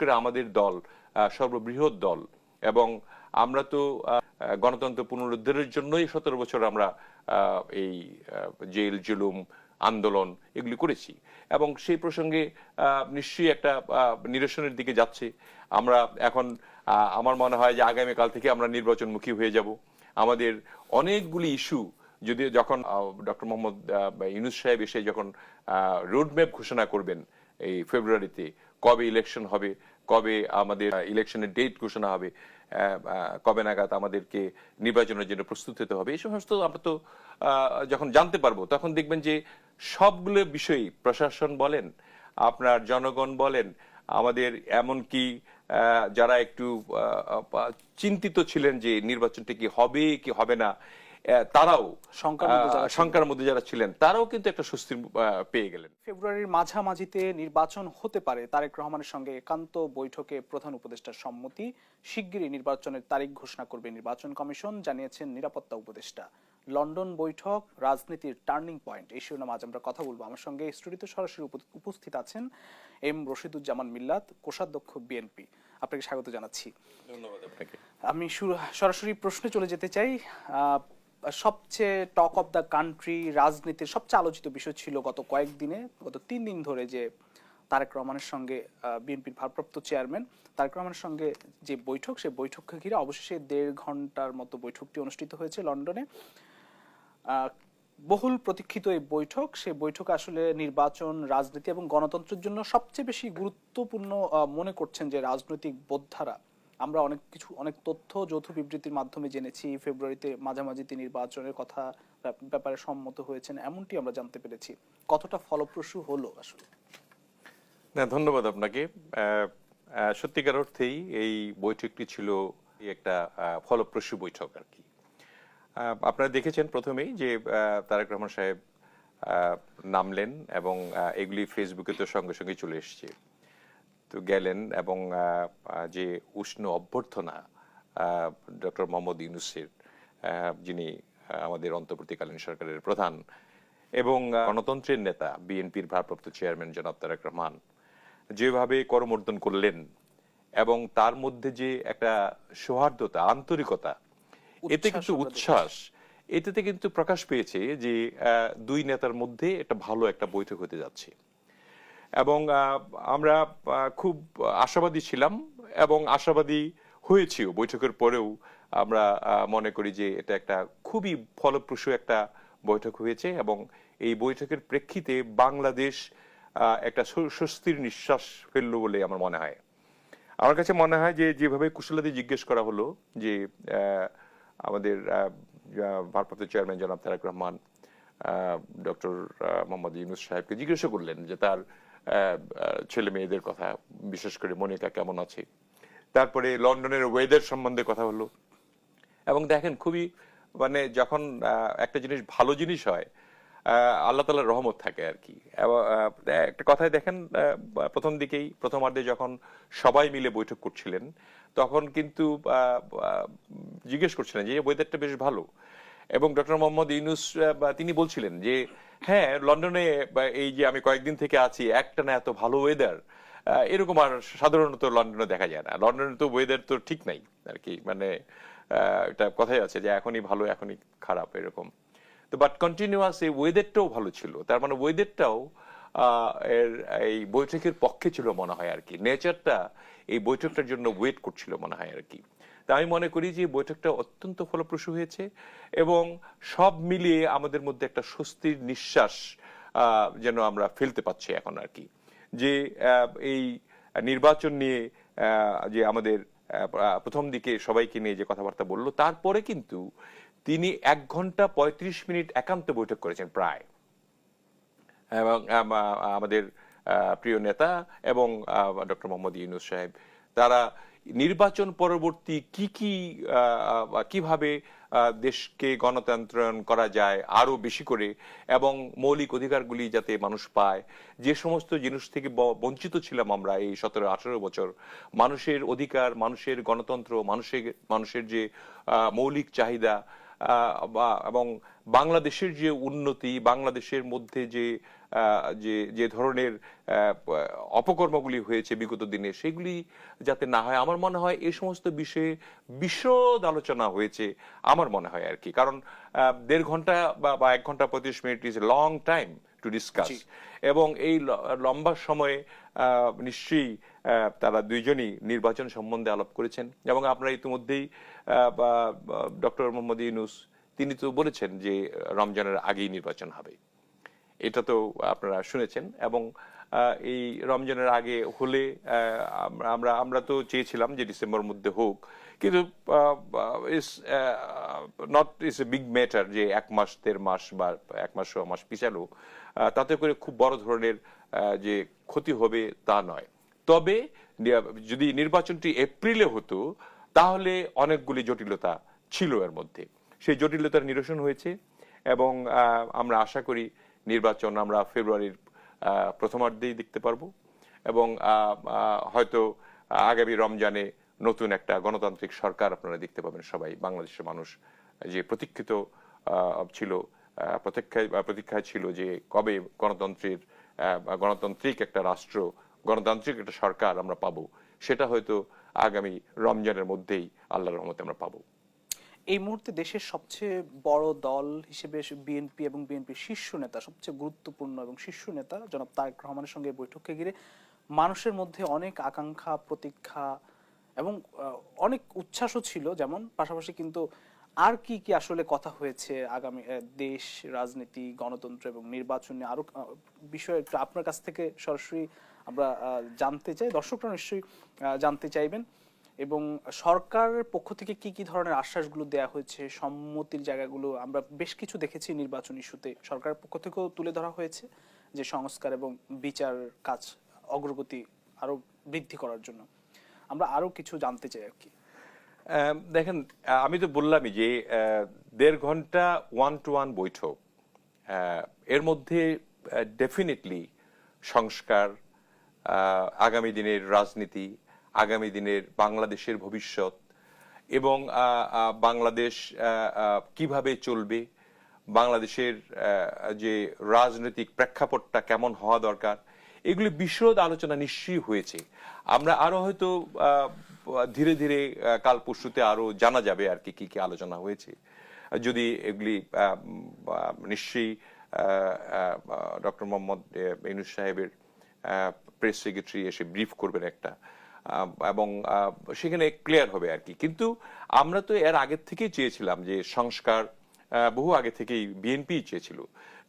করে আমাদের দল সর্ববৃহৎ দল। এবং আমরা তো গণতন্ত্র পুনরুদ্ধারের জন্যই সতেরো বছর আমরা এই জেল, জুলুম, আন্দোলন এগুলি করেছি। এবং সেই প্রসঙ্গে নিশ্চয়ই একটা নিরসনের দিকে যাচ্ছে। আমরা এখন আমার মনে হয় যে আগামীকাল থেকে আমরা নির্বাচনমুখী হয়ে যাব। আমাদের অনেকগুলি ইস্যু যদি যখন ডক্টর মোহাম্মদ ইউনুস সাহেব এসে যখন রোডম্যাপ ঘোষণা করবেন এই ফেব্রুয়ারিতে কবে ইলেকশন হবে কবে আমাদের ইলেকশনের ডেট ঘোষণা হবে কবে নাগাদ আমাদেরকে নির্বাচনের জন্য প্রস্তুত হতে হবে এই সমস্ত আমরা তো যখন জানতে পারব তখন দেখবেন যে সবগুলো বিষয়ই প্রশাসন বলেন আপনার জনগণ বলেন আমাদের এমনকি আহ, যারা একটু চিন্তিত ছিলেন যে নির্বাচনটা কি হবে কি হবে না তারাও শঙ্কার মধ্যে যারা ছিলেন। তারাও কিন্তু একটা স্বস্তির আহ, পেয়ে গেলেন। ফেব্রুয়ারির মাঝামাঝিতে নির্বাচন হতে পারে তারেক রহমানের সঙ্গে একান্ত বৈঠকে প্রধান উপদেষ্টার সম্মতি। শিগগিরই নির্বাচনের তারিখ ঘোষণা করবে নির্বাচন কমিশন জানিয়েছেন নিরাপত্তা উপদেষ্টা। লন্ডন বৈঠক রাজনীতির টার্নিং পয়েন্ট এই শিরোনাম আজ আমরা কথা বলব। আমার সঙ্গে স্টুডিওতে সরাসরি উপস্থিত আছেন এম রশিদুজ্জামান মিল্লাত কোষাধ্যক্ষ বিএনপি। আপনাকে স্বাগত জানাচ্ছি। ধন্যবাদ আপনাকে। আমি সরাসরি প্রশ্নে চলে যেতে চাই আহ, সবচেয়ে টক অফ দ্য কান্ট্রি রাজনীতির সবচেয়ে আলোচিত বিষয় ছিল গত কয়েকদিনে, গত তিন দিন ধরে যে তারেক রহমানের সঙ্গে বিএনপির ভারপ্রাপ্ত চেয়ারম্যান তারেক রহমানের সঙ্গে যে বৈঠক সেই বৈঠককে ঘিরে অবশেষে দেড় ঘণ্টার মতো বৈঠকটি অনুষ্ঠিত হয়েছে লন্ডনে। বহুল প্রতীক্ষিত এই বৈঠক, সে বৈঠক আসলে নির্বাচন, রাজনীতি এবং গণতন্ত্রের জন্য সবচেয়ে বেশি গুরুত্বপূর্ণ মনে করছেন যে রাজনৈতিক বোদ্ধারা। আমরা অনেক কিছু, অনেক তথ্য যৌথ বিবৃতির মাধ্যমে জেনেছি। ফেব্রুয়ারিতে মাঝামাঝিতে নির্বাচনের কথা ব্যাপারে সম্মত হয়েছেন, এমনটি আমরা জানতে পেরেছি। কতটা ফলপ্রসূ হলো আসলে? না, ধন্যবাদ আপনাকে। সত্যিকার অর্থেই এই বৈঠকটি ছিল একটা ফলপ্রসূ বৈঠক আর কি। আপনারা দেখেছেন প্রথমেই যে তারেক রহমান সাহেব নামলেন এবং এগুলি ফেসবুকে তো সঙ্গে সঙ্গে চলে এসছে। তো গেলেন এবং যে উষ্ণ অভ্যর্থনা ডক্টর মোহাম্মদ ইউনুসের যিনি আমাদের অন্তর্বর্তীকালীন সরকারের প্রধান এবং গণতন্ত্রের নেতা বিএনপির ভারপ্রাপ্ত চেয়ারম্যান জনাব তারেক রহমান যেভাবে করমর্দন করলেন এবং তার মধ্যে যে একটা সৌহার্দ্যতা আন্তরিকতা এতে কিন্তু উচ্ছ্বাস এটাতে কিন্তু প্রকাশ পেয়েছে যে আহ, দুই নেতার মধ্যে একটা ভালো একটা বৈঠক হতে যাচ্ছে। এবং আমরা খুব আশাবাদী ছিলাম এবং আশাবাদী হয়েছিও। বৈঠকের পরেও আমরা মনে করি যে এটা একটা খুবই ফলপ্রসূ একটা বৈঠক হয়েছে এবং এই বৈঠকের প্রেক্ষিতে বাংলাদেশ একটা স্বস্তির নিঃশ্বাস ফেলল বলে আমার মনে হয়। আমার কাছে মনে হয় যে যেভাবে কুশলাদি জিজ্ঞেস করা হলো যে আমাদের ভারপ্রাপ্ত চেয়ারম্যান জনাব তারেক রহমান ডক্টর মোহাম্মদ ইউনুস সাহেবকে জিজ্ঞাসা করলেন যে তার ছেলে মেয়েদের কথা, বিশেষ করে মনিকা কেমন আছে? তারপরে লন্ডনের ওয়েদার সম্বন্ধে কথা হলো। এবং দেখেন খুবই মানে যখন একটা জিনিস ভালো জিনিস হয় আল্লাহ তালার রহমত থাকে আর কি। একটা কথায় দেখেন প্রথম দিকেই, প্রথমার্ধে যখন সবাই মিলে বৈঠক করছিলেন, তখন কিন্তু জিজ্ঞেস করছিলেন যে ওয়েদারটা বেশ ভালো। এবং ডক্টর মোহাম্মদ ইউনুস তিনি বলছিলেন যে হ্যাঁ লন্ডনে এই যে আমি কয়েকদিন থেকে আছি, একটা না এত ভালো ওয়েদার এরকম আর সাধারণত লন্ডনে দেখা যায় না। লন্ডনে তো ওয়েদার তো ঠিক নাই আর কি মানে এটা কথাই আছে যে এখনই ভালো, এখনই খারাপ এরকম। তো বাট কন্টিনিউয়াস এই ওয়েদারটাও ভালো ছিল। তার মানে ওয়েদারটাও এর এই বৈঠকের পক্ষে ছিল মনে হয় আর কি। নেচারটা এই বৈঠকটার জন্য ওয়েট করছিল মনে হয় আর কি। তা আমি মনে করি যে বৈঠকটা অত্যন্ত ফলপ্রসূ হয়েছে এবং সব মিলিয়ে আমাদের মধ্যে একটা স্বস্তির নিঃশ্বাস যেন আমরা ফেলতে পাচ্ছি এখন আর কি। যে এই নির্বাচন নিয়ে যে আমাদের প্রথম দিকে সবাইকে নিয়ে যে কথাবার্তা বলল, তারপরে কিন্তু তিনি এক ঘণ্টা পঁয়ত্রিশ মিনিট একান্ত বৈঠক করেছেন প্রায়। এবং আমাদের প্রিয় নেতা এবং ডক্টর মোহাম্মদ ইউনুস সাহেব, তারা নির্বাচন পরবর্তী কি কি কীভাবে দেশকে গণতন্ত্রায়ন করা যায় আরও বেশি করে এবং মৌলিক অধিকারগুলি যাতে মানুষ পায়, যে সমস্ত জিনিস থেকে বঞ্চিত ছিলাম আমরা এই সতেরো, আঠারো বছর, মানুষের অধিকার, মানুষের গণতন্ত্র, মানুষের মানুষের যে মৌলিক চাহিদা বা- এবং বাংলাদেশের যে উন্নতি, বাংলাদেশের মধ্যে যে যে যে ধরনের অপকর্মগুলি হয়েছে বিগত দিনে সেগুলি যাতে না হয় আমার মনে হয় এই সমস্ত বিষয়ে বিশদ আলোচনা হয়েছে আমার মনে হয় আর কি। কারণ দেড় ঘণ্টা বা এক ঘণ্টা পঁয়ত্রিশ minute is long time to discuss এবং এই লম্বা সময়ে আহ, নিশ্চয়ই আহ, তারা দুইজনই নির্বাচন সম্বন্ধে আলাপ করেছেন। এবং আপনারা ইতিমধ্যেই ডক্টর মোহাম্মদ ইউনুস তিনি তো বলেছেন যে রমজানের আগেই নির্বাচন হবে। এটা তো আপনারা শুনেছেন এবং এই রমজানের আগে হলে আমরা- আমরা তো চেয়েছিলাম যে ডিসেম্বর মধ্যে হোক, কিন্তু is not is a big matter যে এক মাস, দেড় মাস বা এক মাস, ছ মাস পিছালো তাতে করে খুব বড় ধরনের যে ক্ষতি হবে তা নয়। তবে যদি নির্বাচনটি এপ্রিলে হতো, তাহলে অনেকগুলি জটিলতা ছিল এর মধ্যে। সেই জটিলতার নিরসন হয়েছে এবং আমরা আশা করি নির্বাচন আমরা ফেব্রুয়ারির প্রথমার্ধেই দেখতে পারব এবং হয়তো আগামী রমজানে নতুন একটা গণতান্ত্রিক সরকার আপনারা দেখতে পাবেন সবাই, বাংলাদেশের মানুষ যে প্রতীক্ষিত ছিল প্রতীক্ষায় প্রতীক্ষায় ছিল যে কবে গণতন্ত্রের গণতান্ত্রিক একটা রাষ্ট্র, গণতান্ত্রিক একটা সরকার আমরা পাবো, সেটা হয়তো আগামী রমজানের মধ্যেই আল্লাহর রহমতে আমরা পাবো। এই মুহূর্তে দেশের সবচেয়ে বড় দল হিসেবে বিএনপি এবং বিএনপির শীর্ষ নেতা, সবচেয়ে গুরুত্বপূর্ণ এবং শীর্ষ নেতা জনাব তারেক রহমানের সঙ্গে বৈঠককে ঘিরে মানুষের মধ্যে অনেক আকাঙ্ক্ষা, প্রতীক্ষা এবং অনেক উচ্ছ্বাসও ছিল। যেমন পাশাপাশি কিন্তু আর কি কি আসলে কথা হয়েছে আগামী দেশ, রাজনীতি, গণতন্ত্র এবং নির্বাচনে আরও বিষয় আপনার কাছ থেকে সরাসরি আমরা জানতে চাই। দর্শকরা নিশ্চয়ই জানতে চাইবেন। এবং সরকারের পক্ষ থেকে কি কি ধরনের আশ্বাসগুলো দেওয়া হয়েছে, সম্মতির জায়গাগুলো আমরা বেশ কিছু দেখেছি নির্বাচন ইস্যুতে। সরকারের পক্ষ থেকেও তুলে ধরা হয়েছে যে সংস্কার এবং বিচার কাজ অগ্রগতি আরও বৃদ্ধি করার জন্য। আমরা আরও কিছু জানতে চাই আর কি। দেখেন আমি তো বললামই যে দেড় ঘণ্টা ওয়ান টু ওয়ান বৈঠক এর মধ্যে ডেফিনেটলি সংস্কার আগামী দিনের রাজনীতি আগামী দিনের বাংলাদেশের ভবিষ্যৎ এবং বাংলাদেশ কীভাবে চলবে বাংলাদেশের যে রাজনৈতিক প্রেক্ষাপটটা কেমন হওয়া দরকার এগুলি বিশদ আলোচনা নিশ্চয়ই হয়েছে। আমরা আরও হয়তো ধীরে ধীরে কাল পরশুতে আরও জানা যাবে আর কি কি কি আলোচনা হয়েছে। যদি এগুলি নিশ্চয়ই ডক্টর মোহাম্মদ আহ, ইউনুস সাহেবের প্রেস সেক্রেটারি এসে ব্রিফ করবেন একটা। এবং সেখানে ক্লিয়ার হবে আর কি। কিন্তু আমরা তো এর আগের থেকেই চেয়েছিলাম যে সংস্কার বহু আগে থেকেই বিএনপি চেয়েছিল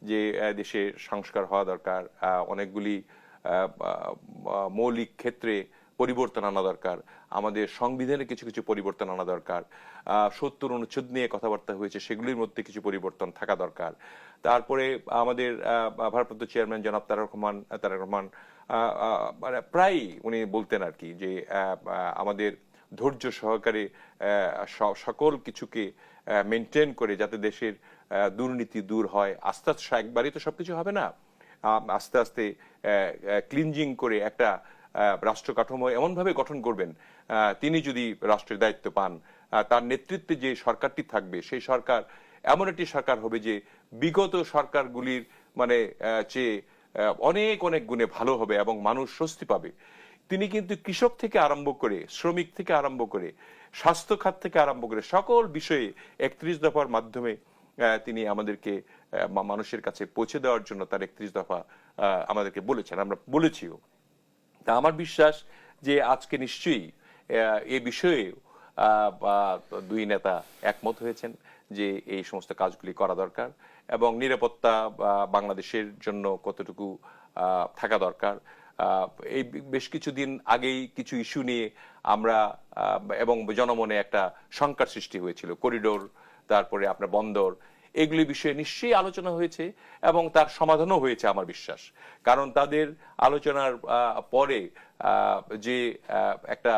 যে দেশে সংস্কার হওয়া দরকার অনেকগুলি মৌলিক ক্ষেত্রে পরিবর্তন আনা দরকার। আমাদের সংবিধানে কিছু কিছু পরিবর্তন আনা দরকার। সত্তর অনুচ্ছেদ নিয়ে কথাবার্তা হয়েছে, সেগুলির মধ্যে কিছু পরিবর্তন থাকা দরকার। তারপরে আমাদের ভারপ্রাপ্ত চেয়ারম্যান জনাব তারেক রহমান তারেক রহমান মানে প্রায় উনি বলতেন আর কি যে আমাদের ধৈর্য সহকারে সকল কিছুকে মেনটেন করে যাতে দেশের দুর্নীতি দূর হয়। আস্তে আস্তে একবারই তো সবকিছু হবে না। আস্তে আস্তে ক্লিনজিং করে একটা রাষ্ট্র কাঠামো এমনভাবে গঠন করবেন তিনি যদি রাষ্ট্রের দায়িত্ব পান তার নেতৃত্বে যে সরকারটি থাকবে, সেই সরকার এমন একটি সরকার হবে যে বিগত সরকারগুলির মানে চেয়ে অনেক অনেক গুণে ভালো হবে এবং মানুষ স্বস্তি পাবে। তিনি কিন্তু কৃষক থেকে আরম্ভ করে, শ্রমিক থেকে আরম্ভ করে, স্বাস্থ্য খাত থেকে আরম্ভ করে সকল বিষয়ে একত্রিশ দফার মাধ্যমে তিনি আমাদেরকে মানুষের কাছে পৌঁছে দেওয়ার জন্য তার একত্রিশ দফা আমাদেরকে বলেছেন। আমরা বলেছিও। তা আমার বিশ্বাস যে আজকে নিশ্চয়ই এ বিষয়ে দুই নেতা একমত হয়েছেন যে এই সমস্ত কাজগুলি করা দরকার এবং নিরাপত্তা বাংলাদেশের জন্য কতটুকু থাকা দরকার। এই বেশ কিছুদিন আগেই কিছু ইস্যু নিয়ে আমরা এবং জনমনে একটা শঙ্কার সৃষ্টি হয়েছিল। করিডোর, তারপরে আপনার বন্দর এগুলি বিষয়ে নিশ্চয়ই আলোচনা হয়েছে এবং তার সমাধানও হয়েছে আমার বিশ্বাস। কারণ তাদের আলোচনার পরে যে একটা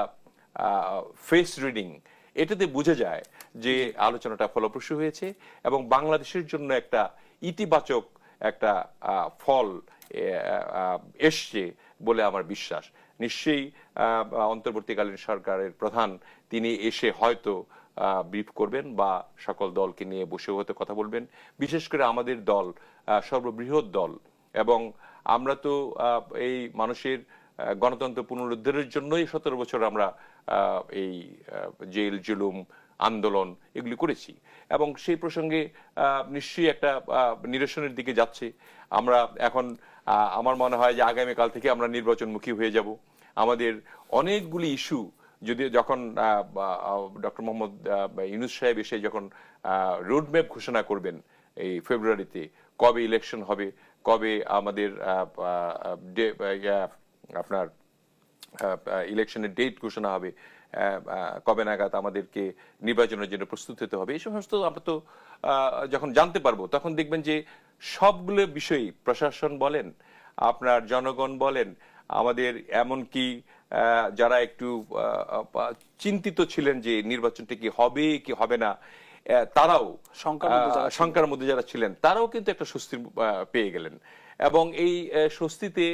ফেস রিডিং এটাতে বোঝা যায় যে আলোচনাটা ফলপ্রসূ হয়েছে এবং বাংলাদেশের জন্য একটা ইতিবাচক একটা ফল এসছে বলে আমার বিশ্বাস। নিশ্চয়ই অন্তর্বর্তীকালীন সরকারের প্রধান, তিনি এসে হয়তো ব্রিফ করবেন বা সকল দলকে নিয়ে বসে হতে কথা বলবেন। বিশেষ করে আমাদের দল সর্ববৃহৎ দল। এবং আমরা তো এই মানুষের গণতন্ত্র পুনরুদ্ধারের জন্যই সতেরো বছর আমরা এই জেল, জুলুম, আন্দোলন এগুলি করেছি। এবং সেই প্রসঙ্গে নিশ্চয়ই একটা নিরসনের দিকে যাচ্ছে। আমরা এখন আমার মনে হয় যে আগামীকাল থেকে আমরা নির্বাচনমুখী হয়ে যাব। আমাদের অনেকগুলি ইস্যু যদি যখন ডক্টর মোহাম্মদ ইউনুস সাহেব এসে যখন রোডম্যাপ ঘোষণা করবেন এই ফেব্রুয়ারিতে, কবে ইলেকশন হবে, কবে আমাদের আপনার ইলেকশনের ডেট ঘোষণা হবে কবে নাগাদ আমাদেরকে নির্বাচনের জন্য প্রস্তুত হতে হবে, এই সমস্ত আমরা তো যখন জানতে পারব, তখন দেখবেন যে সবগুলো বিষয়ই প্রশাসন বলেন, আপনার জনগণ বলেন, আমাদের এমনকি যারা একটু চিন্তিত ছিলেন যে নির্বাচনটা কি হবে কি হবে না তারাও শঙ্কার মধ্যে যারা ছিলেন। তারাও কিন্তু একটা স্বস্তি পেয়ে গেলেন। এবং এই স্বস্তিতে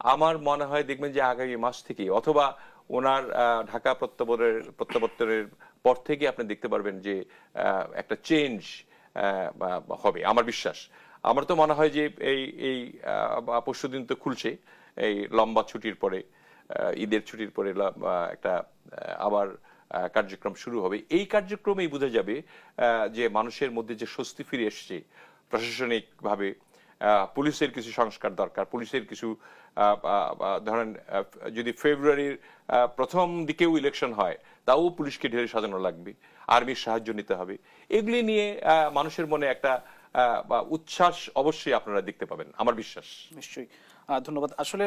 আমার মনে হয় দেখবেন যে আগামী মাস থেকে অথবা ওনার আহ, ঢাকা প্রত্যাবরের প্রত্যাবর্তনের পর থেকে আপনি দেখতে পারবেন যে আহ, একটা চেঞ্জ হবে আমার বিশ্বাস। আমার তো মনে হয় যে এই এই পরশু দিন তো খুলছে এই লম্বা ছুটির পরে। ঈদের ছুটির পরে একটা আবার কার্যক্রম শুরু হবে। এই কার্যক্রমেই বোঝা যাবে যে মানুষের মধ্যে যে স্বস্তি ফিরে এসছে প্রশাসনিক ভাবে পুলিশের কিছু সংস্কার দরকার, পুলিশের কিছু ধরেন যদি ফেব্রুয়ারির প্রথম দিকেও ইলেকশন হয়, তাও পুলিশকে ঢেলে সাজানো লাগবে, আর্মির সাহায্য নিতে হবে। এগুলি নিয়ে মানুষের মনে একটা উচ্ছ্বাস অবশ্যই আপনারা দেখতে পাবেন, আমার বিশ্বাস। নিশ্চয়ই। ধন্যবাদ। আসলে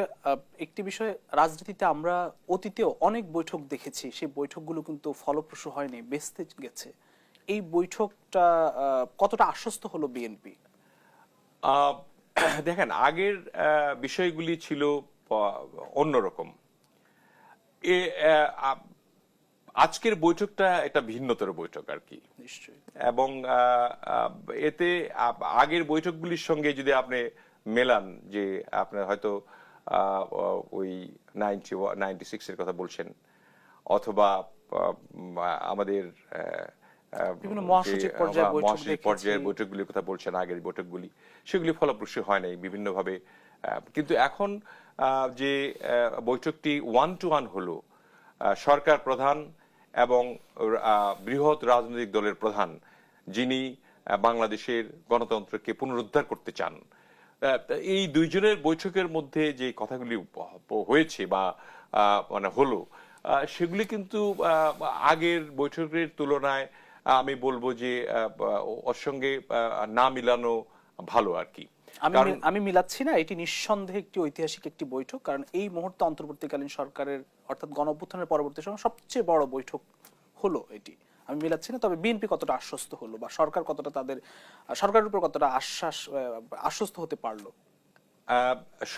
একটি বিষয় রাজনীতিতে আমরা অতীতেও অনেক বৈঠক দেখেছি। সেই বৈঠকগুলো কিন্তু ফলপ্রসূ হয়নি বেসতে গেছে। এই বৈঠকটা কতটা আশ্বস্ত হলো বিএনপি? দেখেন আগের বিষয়গুলি ছিল অন্যরকম। এ আজকের বৈঠকটা একটা ভিন্নতর বৈঠক আর কি। নিশ্চয়ই। এবং এতে আগের বৈঠকগুলির সঙ্গে যদি আপনি মেলান যে আপনার হয়তো ওই নাইনটি নাইনটি সিক্সের কথা বলছেন অথবা আমাদের মহাসচিব পর্যায়ের বৈঠকগুলির কথা বলছেন আগের বৈঠকগুলি সেগুলি ফলপ্রসূ হয় নাই বিভিন্নভাবে কিন্তু এখন যে বৈঠকটি ওয়ান টু ওয়ান হলো সরকার প্রধান এবং বৃহৎ রাজনৈতিক দলের প্রধান যিনি বাংলাদেশের গণতন্ত্রকে পুনরুদ্ধার করতে চান এই দুইজনের বৈঠকের মধ্যে যে কথাগুলি হয়েছে বা মানে হলো সেগুলি কিন্তু আগের বৈঠকের তুলনায় আমি বলব যে ওর সঙ্গে না মিলানো ভালো আর কি। আমি আমি মিলাচ্ছি না এটি নিঃসন্দেহে একটি ঐতিহাসিক একটি বৈঠক কারণ এই মুহূর্তে অন্তর্বর্তীকালীন সরকারের অর্থাৎ গণ অভ্যুত্থানের পরবর্তী সময় সবচেয়ে বড় বৈঠক হলো এটি। আমি মিলাচ্ছি না, তবে বিএনপি কতটা আশ্বস্ত হলো বা সরকার কতটা তাদের, সরকারের উপর কতটা আশ্বাস আশ্বস্ত হতে পারল?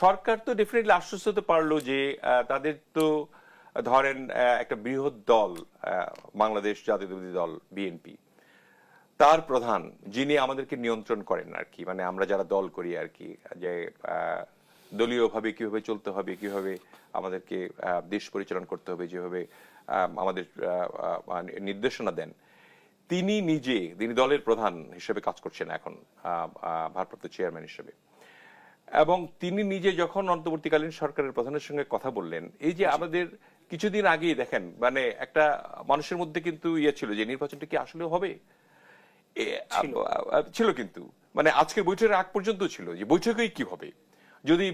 সরকার তো ডেফিনেটলি আশ্বস্ত হতে পারল যে তাদের তো ধরেন একটা বৃহৎ দল বাংলাদেশ জাতীয়তাবাদী দল, বিএনপি। তার প্রধান, যিনি আমাদেরকে নিয়ন্ত্রণ করেন আর কি মানে আমরা যারা দল করি আর কি, যে দলীয়ভাবে কীভাবে চলতে হবে কীভাবে আমাদেরকে দেশ পরিচালনা করতে হবে যেভাবে আমাদের আহ, নির্দেশনা দেন। তিনি নিজে তিনি দলের প্রধান হিসেবে কাজ করছেন এখন ভারপ্রাপ্ত চেয়ারম্যান হিসেবে। এবং তিনি নিজে যখন অন্তর্বর্তীকালীন সরকারের প্রধানের সঙ্গে কথা বললেন এই যে আমাদের কিছুদিন আগেই দেখেন মানে একটা মানুষের মধ্যে কিন্তু ইয়ে ছিল যে নির্বাচনটা কি আসলে হবে? ছিল কিন্তু। মানে আজকের বৈঠকের আগ পর্যন্ত ছিল যে বৈঠকেই কি হবে? যদি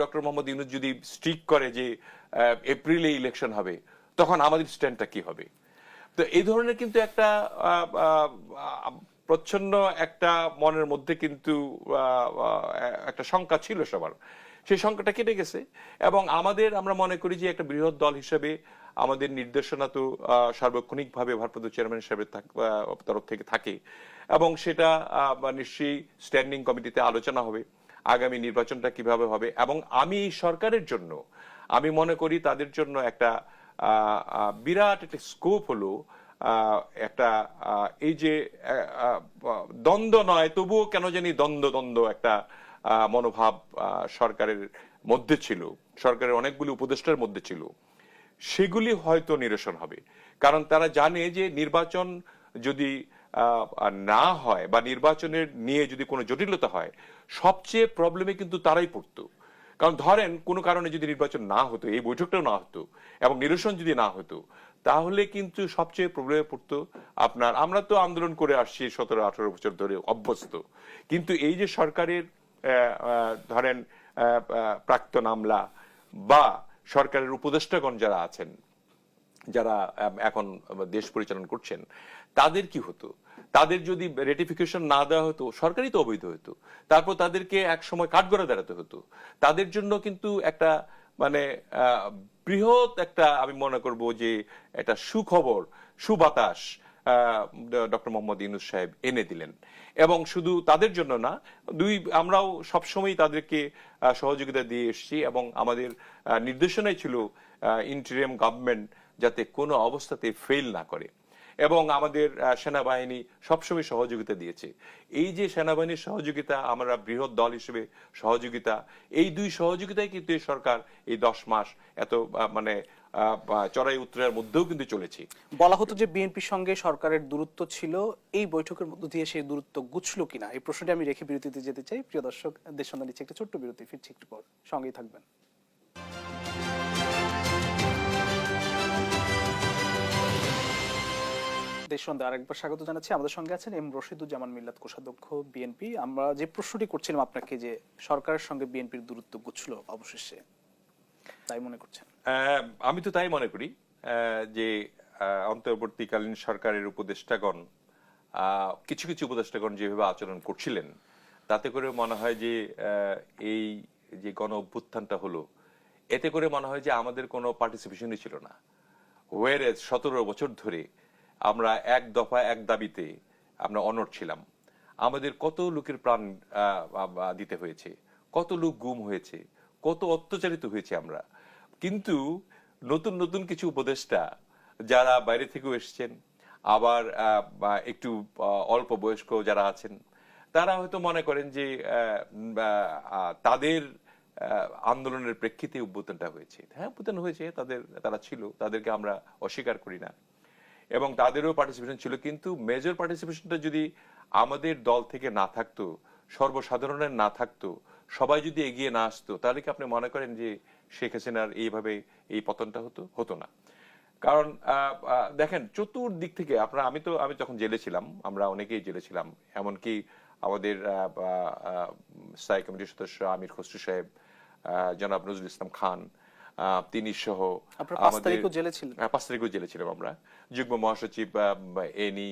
ডক্টর মোহাম্মদ ইউনুস যদি স্ট্রিক করে যে এপ্রিলে ইলেকশন হবে, তখন আমাদের স্ট্যান্ডটা কি হবে? তো এই ধরনের কিন্তু একটা প্রচ্ছন্ন একটা মনের মধ্যে কিন্তু একটা শঙ্কা ছিল সবার। সেই সংখ্যাটা কেটে গেছে। এবং আমাদের, আমরা মনে করি যে একটা বৃহৎ দল হিসেবে আমাদের নির্দেশনা তো সার্বক্ষণিকভাবে ভারপ্রাপ্ত চেয়ারম্যান হিসেবে তরফ থেকে থাকে। এবং সেটা নিশ্চয়ই স্ট্যান্ডিং কমিটিতে আলোচনা হবে। আগামী নির্বাচনটা কীভাবে হবে? এবং আমি এই সরকারের জন্য, আমি মনে করি তাদের জন্য একটা বিরাট একটা স্কোপ হলো একটা এই যে দ্বন্দ্ব নয়, তবুও কেন জানি দ্বন্দ্ব দ্বন্দ্ব একটা মনোভাব সরকারের মধ্যে ছিল, সরকারের অনেকগুলি উপদেষ্টার মধ্যে ছিল। সেগুলি হয়তো নিরসন হবে। কারণ তারা জানে যে নির্বাচন যদি না হয় বা নির্বাচনের নিয়ে যদি কোনো জটিলতা হয় সবচেয়ে প্রবলেমে কিন্তু তারাই পড়তো। কারণ ধরেন, কোনো কারণে যদি নির্বাচন না হতো, এই বৈঠকটাও না হতো এবং নিরসন যদি না হতো, তাহলে কিন্তু সবচেয়ে প্রবলেমে পড়তো আপনার, আমরা তো আন্দোলন করে আসছি সতেরো, আঠারো বছর ধরে অভ্যস্ত। কিন্তু এই যে সরকারের ধরেন প্রাক্তন আমলা বা সরকারের উপদেষ্টাগণ যারা আছেন, যারা এখন দেশ পরিচালনা করছেন, তাদের কি হতো? তাদের যদি রেটিফিকেশন না দেওয়া হতো, সরকারই তো অবৈধ হতো। তারপর তাদেরকে এক সময় কাঠগড়া দাঁড়াতে হতো। তাদের জন্য কিন্তু একটা মানে বৃহৎ একটা আমি মনে করব যে একটা সুখবর, সুবাতাস ডক্টর মোহাম্মদ ইউনুস সাহেব এনে দিলেন। এবং শুধু তাদের জন্য না, দুই, আমরাও সবসময় তাদেরকে সহযোগিতা দিয়ে এসেছি এবং আমাদের নির্দেশনাই ছিল ইন্টারিয়াম গভর্নমেন্ট যাতে কোনো অবস্থাতে ফেল না করে। এবং আমাদের সেনাবাহিনী সবসময় সহযোগিতা দিয়েছে। এই যে সেনাবাহিনীর সহযোগিতা, আমরা বৃহৎ দল হিসেবে সহযোগিতা, এই দুই সহযোগিতায় কিন্তু এই সরকার এই দশ মাস এত মানে চড়াই উত্তরের মধ্যেও কিন্তু চলেছে। বলা হতো যে বিএনপির সঙ্গে সরকারের দূরত্ব ছিল, এই বৈঠকের মধ্য দিয়ে সেই দূরত্ব গুছলো কিনা? এই প্রশ্নটি আমি রেখে বিরতিতে যেতে চাই। প্রিয় দর্শক দেশ একটা ছোট্ট বিরতি, ফিরছি একটু পর। সঙ্গেই থাকবেন। দেশ আরেকবার স্বাগত জানাচ্ছি। আমাদের সঙ্গে আছেন এম রশিদুজ্জামান মিল্লাত, কোষাধ্যক্ষ, বিএনপি। আমরা যে প্রশ্নটি করছিলাম আপনাকে যে সরকারের সঙ্গে বিএনপির দূরত্ব গুছলো অবশেষে, তাই মনে করছেন? আমি তো তাই মনে করি যে অন্তর্বর্তীকালীন সরকারের উপদেষ্টাগণ কিছু কিছু উপদেষ্টাগণ যেভাবে আচরণ করছিলেন, তাতে করে মনে হয় যে এই যে গণ অভ্যুত্থানটা হলো, এতে করে মনে হয় যে আমাদের কোনো পার্টিসিপেশনই ছিল না। ওয়ারে সতেরো বছর ধরে আমরা এক দফা, এক দাবিতে আমরা অনড় ছিলাম। আমাদের কত লোকের প্রাণ দিতে হয়েছে, কত লোক গুম হয়েছে, কত অত্যাচারিত হয়েছে আমরা। কিন্তু নতুন নতুন কিছু উপদেষ্টা যারা বাইরে থেকেও এসেছেন, আবার একটু অল্প বয়স্ক যারা আছেন, তারা হয়তো মনে করেন যে তাদের আন্দোলনের প্রেক্ষিতে উদ্বোধনটা হয়েছে। হ্যাঁ উদ্বোধন হয়েছে, তাদের, তারা ছিল, তাদেরকে আমরা অস্বীকার করি না। এবং তাদেরও পার্টিসিপেশন ছিল। কিন্তু মেজর পার্টিসিপেশনটা যদি আমাদের দল থেকে না থাকতো, সর্বসাধারণের না থাকতো, সবাই যদি এগিয়ে না আসতো, তাহলে কি আপনি মনে করেন যে শেখ হাসিনার এইভাবে এই পতনটা হতো? হতো না। কারণ দেখেন, চতুর্দিক থেকে আপনারা, আমি তো, আমি তখন জেলে ছিলাম, আমরা অনেকেই জেলে ছিলাম, এমনকি আমাদের স্থায়ী কমিটির সদস্য আমির খসরু সাহেব জনাব নজরুল ইসলাম খান তিনি সহ জেলে ছিলেন? হ্যাঁ, পাঁচ তারিখও জেলে ছিলাম আমরা। যুগ্ম মহাসচিব এনি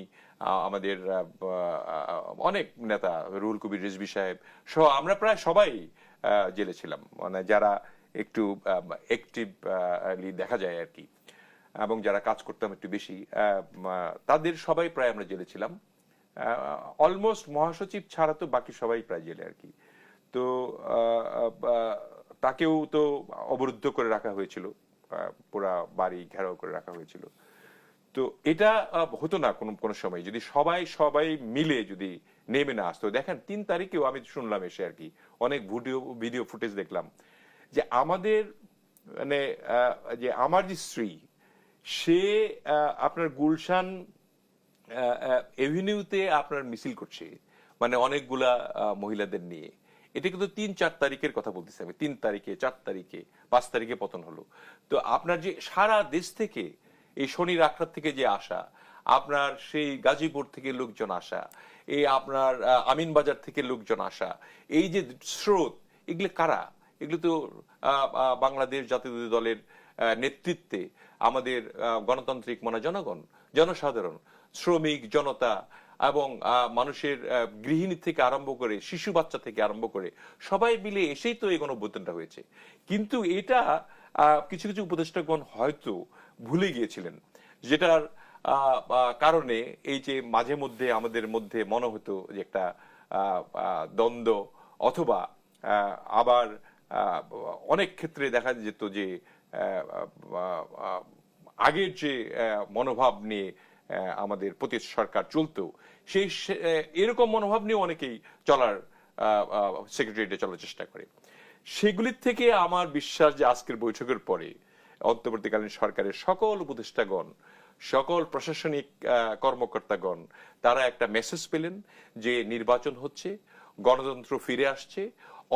আমাদের অনেক নেতা রুহুল কবির রিজভি সাহেব সহ আমরা প্রায় সবাই জেলে ছিলাম। মানে যারা একটু অ্যাক্টিভ দেখা যায় আর কি। এবং যারা কাজ করতাম একটু বেশি তাদের সবাই প্রায় আমরা জেলে ছিলাম। অলমোস্ট মহাসচিব ছাড়া তো বাকি সবাই প্রায় জেলে আর কি। তো তাকেও তো অবরুদ্ধ করে রাখা হয়েছিল পুরা বাড়ি ঘেরাও করে রাখা হয়েছিল। তো এটা হতো না কোনো কোনো সময়। যদি সবাই সবাই মিলে যদি নেমে না আসতো। দেখেন, তিন তারিখেও আমি শুনলাম এসে আর কি, অনেক ভিডিও ভিডিও ফুটেজ দেখলাম যে আমাদের মানে যে আমার যে স্ত্রী, সে আপনার গুলশান এভিনিউতে আপনার মিছিল করছে মানে অনেকগুলা মহিলাদের নিয়ে। এটা কিন্তু তিন চার তারিখের কথা বলতেছি আমি। তিন তারিখে চার তারিখে পাঁচ তারিখে পতন হলো। তো আপনার যে সারা দেশ থেকে এই শনির আখড়ার থেকে যে আসা আপনার সেই গাজীপুর থেকে লোকজন আসা এই আপনার আহ, আমিনবাজার থেকে লোকজন আসা এই যে স্রোত এগুলো কারা? এগুলো তো বাংলাদেশ জাতীয় দলের নেতৃত্বে আমাদের গণতান্ত্রিক মানে জনগণ জনসাধারণ শ্রমিক জনতা এবং মানুষের গৃহিণী থেকে আরম্ভ করে, শিশু বাচ্চা থেকে আরম্ভ করে, সবাই মিলে এসেই তো এই গণঅভ্যুত্থানটা হয়েছে। কিন্তু এটা কিছু কিছু উপদেষ্টাগণ হয়তো ভুলে গিয়েছিলেন, যেটার কারণে এই যে মাঝে মধ্যে আমাদের মধ্যে মনে হতো যে একটা দ্বন্দ্ব অথবা আবার অনেক ক্ষেত্রে দেখা যেত যে আগের যে মনোভাব নিয়ে আমাদের প্রতি সরকার চলতো সেই এরকম মনোভাব নিয়ে অনেকেই চলার সেক্রেটারিয়েটে চলার চেষ্টা করে। সেগুলির থেকে আমার বিশ্বাস যে আজকের বৈঠকের পরে অন্তর্বর্তীকালীন সরকারের সকল উপদেষ্টাগণ, সকল প্রশাসনিক কর্মকর্তাগণ, তারা একটা মেসেজ পেলেন যে নির্বাচন হচ্ছে, গণতন্ত্র ফিরে আসছে।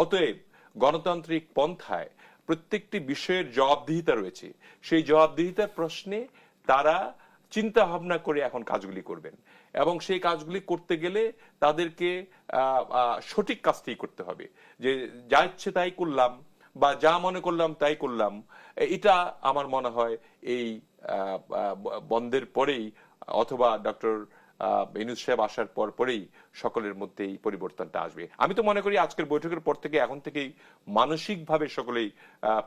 অতএব গণতান্ত্রিক পন্থায় প্রত্যেকটি বিষয়ের জবাবদিহিতা রয়েছে। সেই জবাবদিহিতার প্রশ্নে তারা চিন্তা ভাবনা করে এখন কাজগুলি করবেন। এবং সেই কাজগুলি করতে গেলে তাদেরকে সঠিক কাজটি করতে হবে। যে যা ইচ্ছে তাই করলাম বা যা মনে করলাম তাই করলাম এটা আমার মনে হয় এই বন্ধের পরেই অথবা ডক্টর ইনুস সাহেব আসার পর পরেই সকলের মধ্যে এই পরিবর্তনটা আসবে। আমি তো মনে করি আজকের বৈঠকের পর থেকে এখন থেকেই মানসিকভাবে সকলেই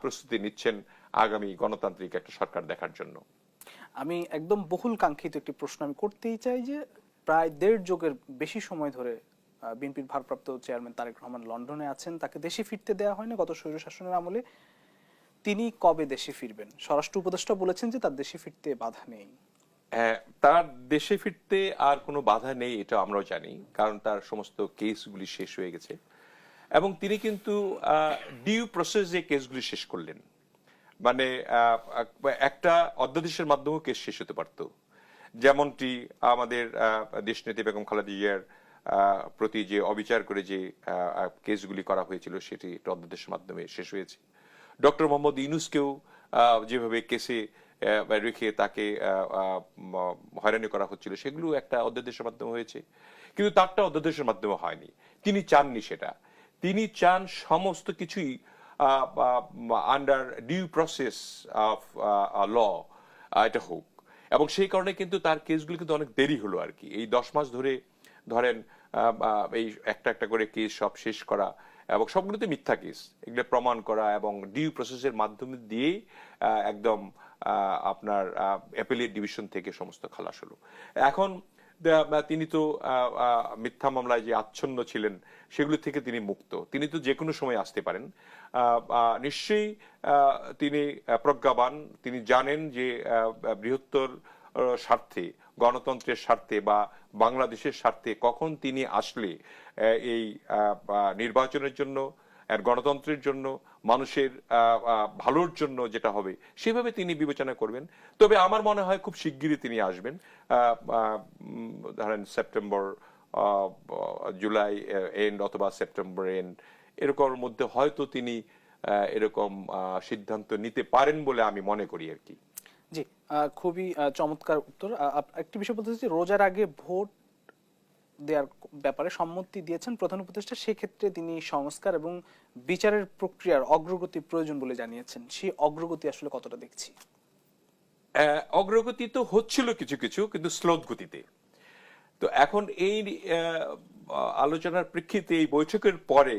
প্রস্তুতি নিচ্ছেন আগামী গণতান্ত্রিক একটা সরকার দেখার জন্য। আমি একদম বহুল কাঙ্ক্ষিত একটি প্রশ্ন আমি করতেই চাই যে প্রায় দেড় যুগের বেশি সময় ধরে বিএনপির ভারপ্রাপ্ত চেয়ারম্যান তারেক রহমান লন্ডনে আছেন। তাকে দেশে ফিরতে দেওয়া হয়নি। গত স্বৈর শাসনের আমলে তিনি কবে দেশে ফিরবেন? স্বরাষ্ট্র উপদেষ্টা বলেছেন যে তার দেশে ফিরতে বাধা নেই। হ্যাঁ, তার দেশে ফিরতে আর কোনো বাধা নেই এটা আমরাও জানি কারণ তার সমস্ত কেসগুলি শেষ হয়ে গেছে। এবং তিনি কিন্তু ডিউ প্রসেস যে কেসগুলি শেষ করলেন মানে একটা অধ্যাদেশের মাধ্যমেও কেস শেষ হতে পারত। যেমনটি আমাদের দেশনেত্রী বেগম খালেদা জিয়ার প্রতি যে অবিচার করে যে কেসগুলি করা হয়েছিল, সেটি একটা অধ্যাদেশের মাধ্যমে শেষ হয়েছে। ডক্টর মোহাম্মদ ইউনুসকেও যেভাবে কেসে রেখে তাকে হয়রানি করা হচ্ছিল, সেগুলো একটা অধ্যাদেশের মাধ্যমে হয়েছে। কিন্তু তারটা অধ্যাদেশের মাধ্যমে হয়নি। তিনি চাননি সেটা। তিনি চান সমস্ত কিছুই under due process of law এটা হোক। এবং সেই কারণে কিন্তু তার কেসগুলো কিন্তু অনেক দেরি হলো আর কি। এই দশ মাস ধরে ধরেন এই একটা একটা করে কেস সব শেষ করা এবং সবগুলোতে মিথ্যা কেস। এগুলো প্রমাণ করা এবং ডিউ প্রসেসের মাধ্যমে আহ, একদম আপনার অ্যাপেলেট ডিভিশন থেকে সমস্ত খালাস হলো। এখন তিনি তো মিথ্যা মামলায় যে আচ্ছন্ন ছিলেন, সেগুলো থেকে তিনি মুক্ত। তিনি তো যে কোনো সময় আসতে পারেন। নিশ্চয়ই তিনি প্রজ্ঞাবান। তিনি জানেন যে বৃহত্তর স্বার্থে, গণতন্ত্রের স্বার্থে বা বাংলাদেশের স্বার্থে কখন তিনি আসলে এই নির্বাচনের জন্য আর গণতন্ত্রের জন্য, মানুষের ভালোর জন্য যেটা হবে, সেভাবে তিনি বিবেচনা করবেন। তবে আমার মনে হয় খুব শিগগিরই তিনি আসবেন। ধরেন সেপ্টেম্বর জুলাই এন্ড অথবা সেপ্টেম্বর এন্ড এরকম মধ্যে হয়তো তিনি এরকম সিদ্ধান্ত নিতে পারেন বলে আমি মনে করি আর কি। জি খুবই চমৎকার উত্তর। একটি বিষয় বলতে রোজার আগে ভোট দেওয়ার ব্যাপারে সম্মতি দিয়েছেন প্রধান উপদেষ্টা, সেক্ষেত্রে তিনি সংস্কার এবং বিচারের প্রক্রিয়ার অগ্রগতি প্রয়োজন বলে জানিয়েছেন। সেই অগ্রগতি আসলে কতটা দেখছি? অগ্রগতি তো হচ্ছিল কিছু কিছু, কিন্তু স্লোত গতিতে। তো এখন এই আলোচনার প্রেক্ষিতে এই বৈঠকের পরে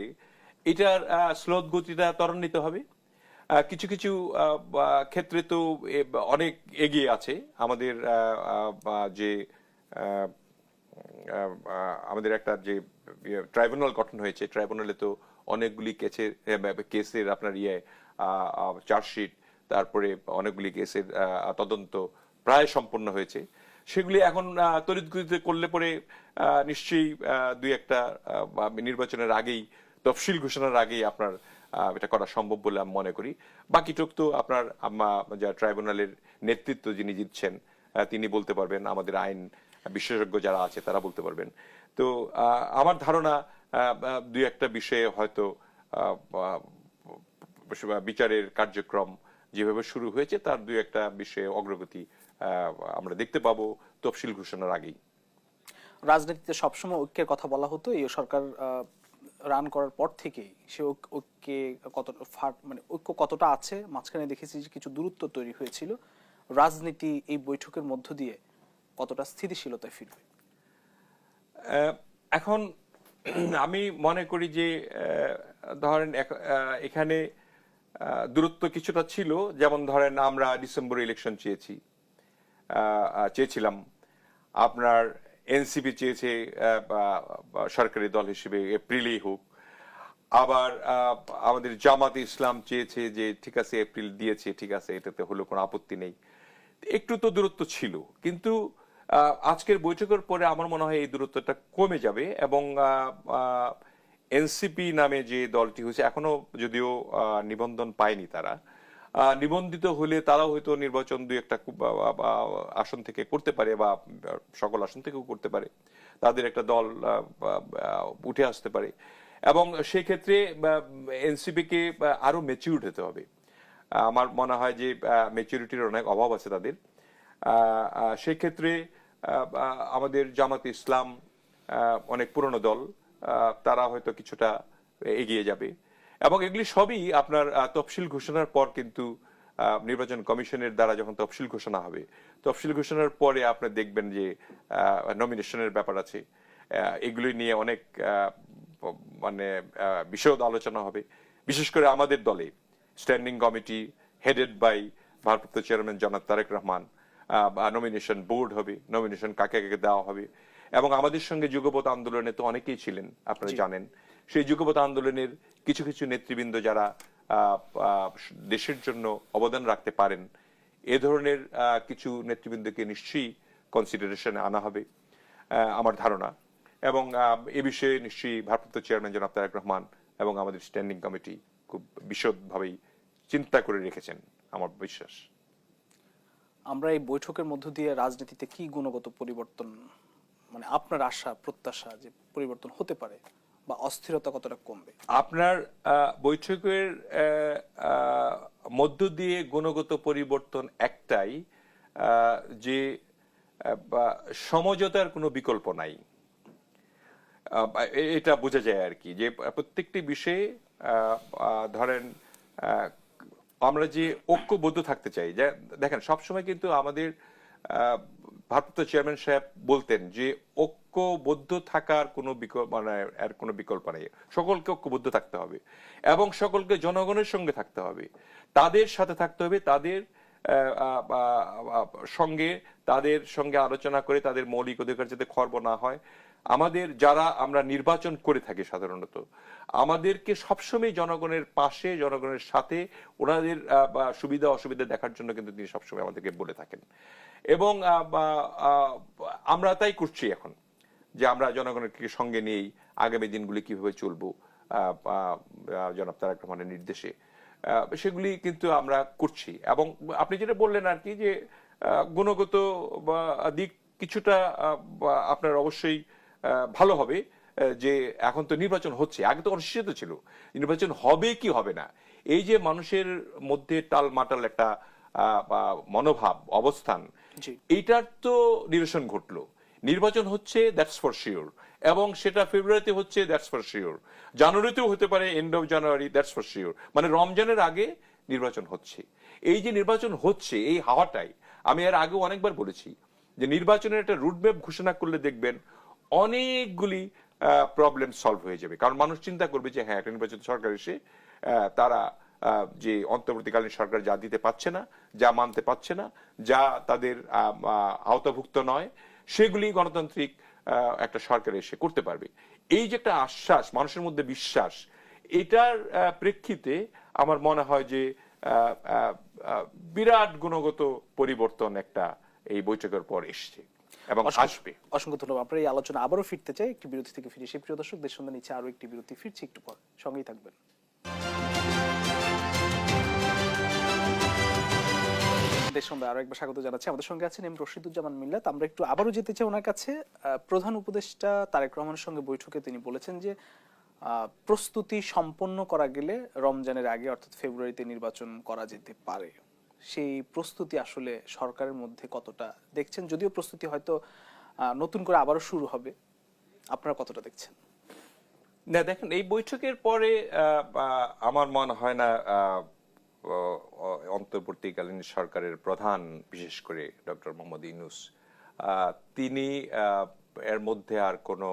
এটার স্লোত গতিটা ত্বরান্বিত হবে? কিছু কিছু ক্ষেত্রে তো অনেক এগিয়ে আছে। আমাদের যে আমাদের একটা যে ট্রাইব্যুনাল গঠন হয়েছে ট্রাইব্যুনালে তো অনেকগুলি কেসের কেসের আপনার ইয়ে চার্জশিট তারপরে অনেকগুলি কেসের তদন্ত প্রায় সম্পন্ন হয়েছে। সেগুলি এখন আহ, তড়িৎ গতিতে করলে পরে নিশ্চয়ই দুই একটা নির্বাচনের আগেই তফসিল ঘোষণার আগেই আপনার এটা করা সম্ভব বলে আমি মনে করি। বাকিটুক তো আপনার যা ট্রাইব্যুনালের নেতৃত্ব যিনি জিতছেন তিনি বলতে পারবেন আমাদের আইন বিশেষজ্ঞ যারা আছে, তারা বলতে পারবেন। তো আমার ধারণা দুই একটা বিষয়ে হয়তো বিচারের কার্যক্রম যেভাবে শুরু হয়েছে, তার দুই একটা বিষয়ে অগ্রগতি আমরা দেখতে পাবো তফসিল ঘোষণার আগেই। রাজনীতিতে সবসময় ঐক্যের কথা বলা হতো, এই সরকার রান করার পর থেকেই। সে ঐক- ঐক্যে কতটা ফাট মানে ঐক্য কতটা আছে, মাঝখানে দেখেছি যে কিছু দূরত্ব তৈরি হয়েছিল। রাজনীতি এই বৈঠকের মধ্য দিয়ে কতটা স্থিতিশীলতায় ফিরবে? এখন আমি মনে করি যে ধরেন এখানে দূরত্ব কিছুটা ছিল। যেমন ধরেন আমরা ডিসেম্বর ইলেকশন চেয়েছি। চেয়েছিলাম। আপনার এনসিপি চেয়েছে সরকারি দল হিসেবে এপ্রিলেই হোক। আবার আমাদের জামাতে ইসলাম চেয়েছে যে, ঠিক আছে, এপ্রিল দিয়েছে, ঠিক আছে, এটাতে হলো কোনো আপত্তি নেই। একটু তো দূরত্ব ছিল। কিন্তু আজকের বৈঠকের পরে আমার মনে হয় এই দূরত্বটা কমে যাবে এবং এনসিপি নামে যে দলটি হয়েছে, এখনও যদিও নিবন্ধন পায়নি তারা নিবন্ধিত হলে তারাও হয়তো নির্বাচন দুই একটা আসন থেকে করতে পারে বা সকল আসন থেকেও করতে পারে। তাদের একটা দল উঠে আসতে পারে। এবং সেই ক্ষেত্রে এনসিপি কে আরও মেচিউর হতে হবে। আমার মনে হয় যে মেচুরিটির অনেক অভাব আছে তাদের। সেক্ষেত্রে আমাদের জামাত ইসলাম অনেক পুরনো দল তারা হয়তো কিছুটা এগিয়ে যাবে। এবং এগুলি সবই আপনার তফসিল ঘোষণার পর কিন্তু নির্বাচন কমিশনের দ্বারা যখন তফসিল ঘোষণা হবে, তফসিল ঘোষণার পরে আপনি দেখবেন যে নমিনেশনের ব্যাপার আছে। এগুলি নিয়ে অনেক মানে বিশদ আলোচনা হবে। বিশেষ করে আমাদের দলে স্ট্যান্ডিং কমিটি হেডেড বাই ভারপ্রাপ্ত চেয়ারম্যান জনাব তারেক রহমান নমিনেশন বোর্ড হবে নমিনেশন কাকে কাকে দেওয়া হবে। এবং আমাদের সঙ্গে যুগপথ আন্দোলনে তো অনেকেই ছিলেন আপনারা জানেন। সেই যুগপথ আন্দোলনের কিছু কিছু নেতৃবৃন্দ যারা দেশের জন্য অবদান রাখতে পারেন এ ধরনের কিছু নেতৃবৃন্দকে নিশ্চয়ই কনসিডারেশনে আনা হবে আমার ধারণা। এবং এ বিষয়ে নিশ্চয়ই ভারপ্রাপ্ত চেয়ারম্যান জনাব তারেক রহমান এবং আমাদের স্ট্যান্ডিং কমিটি খুব বিশদভাবেই চিন্তা করে রেখেছেন আমার বিশ্বাস। আমরা এই বৈঠকের মধ্য দিয়ে রাজনীতিতে কি গুণগত পরিবর্তন মানে আপনার আশা, প্রত্যাশা যে পরিবর্তন হতে পারে বা অস্থিরতা কতটা কমবে? আপনার বৈঠকের মধ্য দিয়ে গুণগত পরিবর্তন একটাই যে সমঝোতার কোনো বিকল্প নাই। এটা বোঝা যায় আর কি যে প্রত্যেকটি বিষয়ে ধরেন আমরা যে ঐক্যবদ্ধ থাকতে চাই দেখেন, সবসময় কিন্তু আমাদের ভারপ্রাপ্ত চেয়ারম্যান সাহেব বলতেন যে ঐক্যবদ্ধ থাকার কোনো বিকল্প মানে এর কোনো বিকল্প নেই। সকলকে ঐক্যবদ্ধ থাকতে হবে এবং সকলকে জনগণের সঙ্গে থাকতে হবে। তাদের সাথে থাকতে হবে, তাদের সঙ্গে তাদের সঙ্গে আলোচনা করে তাদের মৌলিক অধিকার যাতে খর্ব না হয়। আমাদের যারা আমরা নির্বাচন করে থাকি সাধারণত, আমাদেরকে সবসময় জনগণের পাশে, জনগণের সাথে, ওনাদের সুবিধা, অসুবিধা দেখার জন্য কিন্তু তিনি সবসময় আমাদেরকে বলে থাকেন। এবং আমরা তাই করছি এখন যে আমরা জনগণের সঙ্গে নিয়েই আগামী দিনগুলি কীভাবে চলবো জনাব তারেক রহমানের নির্দেশে সেগুলি কিন্তু আমরা করছি। এবং আপনি যেটা বললেন আর কি যে গুণগত দিক কিছুটা আপনার অবশ্যই ভালো হবে যে এখন তো নির্বাচন হচ্ছে আগে তো অনিশ্চিত ছিল নির্বাচন হবে কি হবে না? এই যে মানুষের মধ্যে টাল মাটাল একটা মনোভাব অবস্থান। এইটার তো নিরসন ঘটলো। নির্বাচন হচ্ছে দ্যাটস ফর শিওর এবং সেটা ফেব্রুয়ারিতে হচ্ছে দ্যাটস ফর শিওর জানুয়ারিতেও হতে পারে end of January that's for sure মানে রমজানের আগে নির্বাচন হচ্ছে। এই যে নির্বাচন হচ্ছে এই হাওয়াটাই আমি এর আগেও অনেকবার বলেছি যে নির্বাচনের একটা রুটম্যাপ ঘোষণা করলে দেখবেন অনেকগুলি প্রবলেম সলভ হয়ে যাবে। কারণ মানুষ চিন্তা করবে যে হ্যাঁ একটা নির্বাচিত সরকার এসে তারা যে অন্তর্বর্তীকালীন সরকার যা দিতে পারছে না, যা মানতে পারছে না, যা তাদের আওতাভুক্ত নয়, সেগুলি গণতান্ত্রিক একটা সরকার এসে করতে পারবে। এই যে একটা আশ্বাস, মানুষের মধ্যে বিশ্বাস, এটার প্রেক্ষিতে আমার মনে হয় যে বিরাট গুণগত পরিবর্তন একটা এই বৈঠকের পর এসছে। এবং আসবে। অসংখ্য ধন্যবাদ। আপনার এই আলোচনা আবারও ফিরতে চাই একটি বিরতি থেকে ফিরে। সেই প্রিয় দর্শক দেশ সন্ধ্যা নিচে আরও একটি বিরতি ফিরছি একটু পর। সঙ্গেই থাকবেন। দেশ সন্ধ্যা আরও একবার স্বাগত জানাচ্ছি। আমাদের সঙ্গে আছেন এম রশিদুজ্জামান মিল্লাত। আমরা একটু আবারও যেতে চাই ওনার কাছে। প্রধান উপদেষ্টা তারেক রহমানের সঙ্গে বৈঠকে তিনি বলেছেন যে প্রস্তুতি সম্পন্ন করা গেলে রমজানের আগে অর্থাৎ ফেব্রুয়ারিতে নির্বাচন করা যেতে পারে। সেই প্রস্তুতি আসলে সরকারের মধ্যে কতটা দেখছেন? যদিও প্রস্তুতি হয়তো নতুন করে আবারও শুরু হবে। আপনারা কতটা দেখছেন? না, দেখেন, এই বৈঠকের পরে আমার মনে হয় না অন্তর্বর্তীকালীন সরকারের প্রধান, বিশেষ করে ডক্টর মোহাম্মদ ইনুস তিনি এর মধ্যে আর কোনো